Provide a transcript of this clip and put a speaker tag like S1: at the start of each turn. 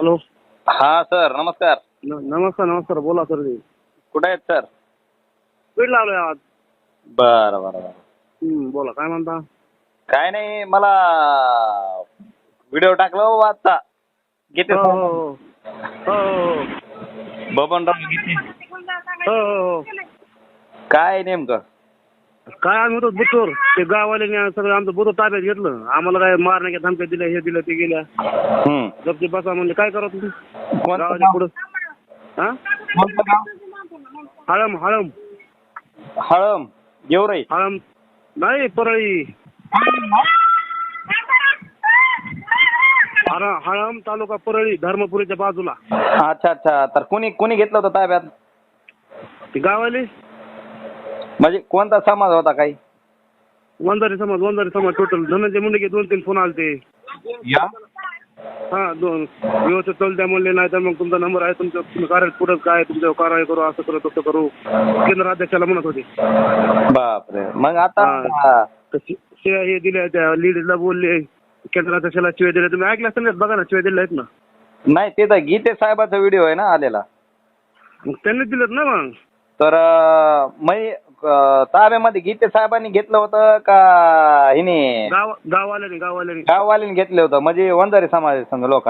S1: Hello.
S2: हा sir नमस्कार.
S1: न- नमस्कार नमस्कार बोला सर जी.
S2: कुठे आहेत सर?
S1: स्पीड लावलोय आज.
S2: बरं बरं बरं.
S1: हम्म, बोला काय म्हणता?
S2: काय नाही मला व्हिडिओ टाकला हो आता गीते
S1: हो हो हो. हो हो
S2: बबनराव गीते
S1: हो हो हो.
S2: काय नेमकं?
S1: काय आम्ही होतो बुतूर? ते गाववाल्याने सगळं आमचं बुतूर ताब्यात घेतलं. आम्हाला काय मारण्याच्या धमक्या दिल्या हे दिलं ते गेल्या.
S2: हम्म.
S1: गपची बसा म्हणले काय करा तुम्ही?
S2: कोणतं
S1: गावाच्या
S2: गाव?
S1: पुढं. हा?
S2: कोणतं गाव?
S1: हळम हळम.
S2: हळम गेवराई.
S1: हळम. नाही परळी. हळ- हळम तालुका परळी धर्मपुरीच्या बाजूला.
S2: अच्छा अच्छा. तर कोणी कोणी घेतलं होतं ताब्यात?
S1: ते गावाले
S2: म्हणजे कोणता समाज होता काही?
S1: वंजारी समाज वंजारी समाज टोटल धनंजय मुंडे दोन तीन फोन आलते.
S2: या?
S1: हा दोन. व्यवस्थित चालू द्या म्हणले नाही तर मग तुमचा नंबर आहे तुमचं तुम्ही कार्य पुढं काय तुमच्यावर कारवाई करू असं करू तसं करू. केंद्र अध्यक्षाला म्हणत होते.
S2: बापरे. मग आता
S1: हा. तर शि- शिव्या हे दिल्या त्या लीडला बोलले केंद्र अध्यक्षाला शिव्या दिल्या. तुम्ही ऐकल्या असेल ना बघा ना शिव्या दिल्या आहेत ना.
S2: नाही ते तर गीते साहेबाचा व्हिडिओ आहे ना आलेला.
S1: मग त्यांनी दिलेत ना मग.
S2: तर मी ताब्यामध्ये गीते साहेबांनी घेतलं होतं का हिने?
S1: गाव गाववाल्याने गाववाल्याने.
S2: गाववाल्यांनी घेतलं होतं. म्हणजे वंजारी समाज संघ लोकांनी.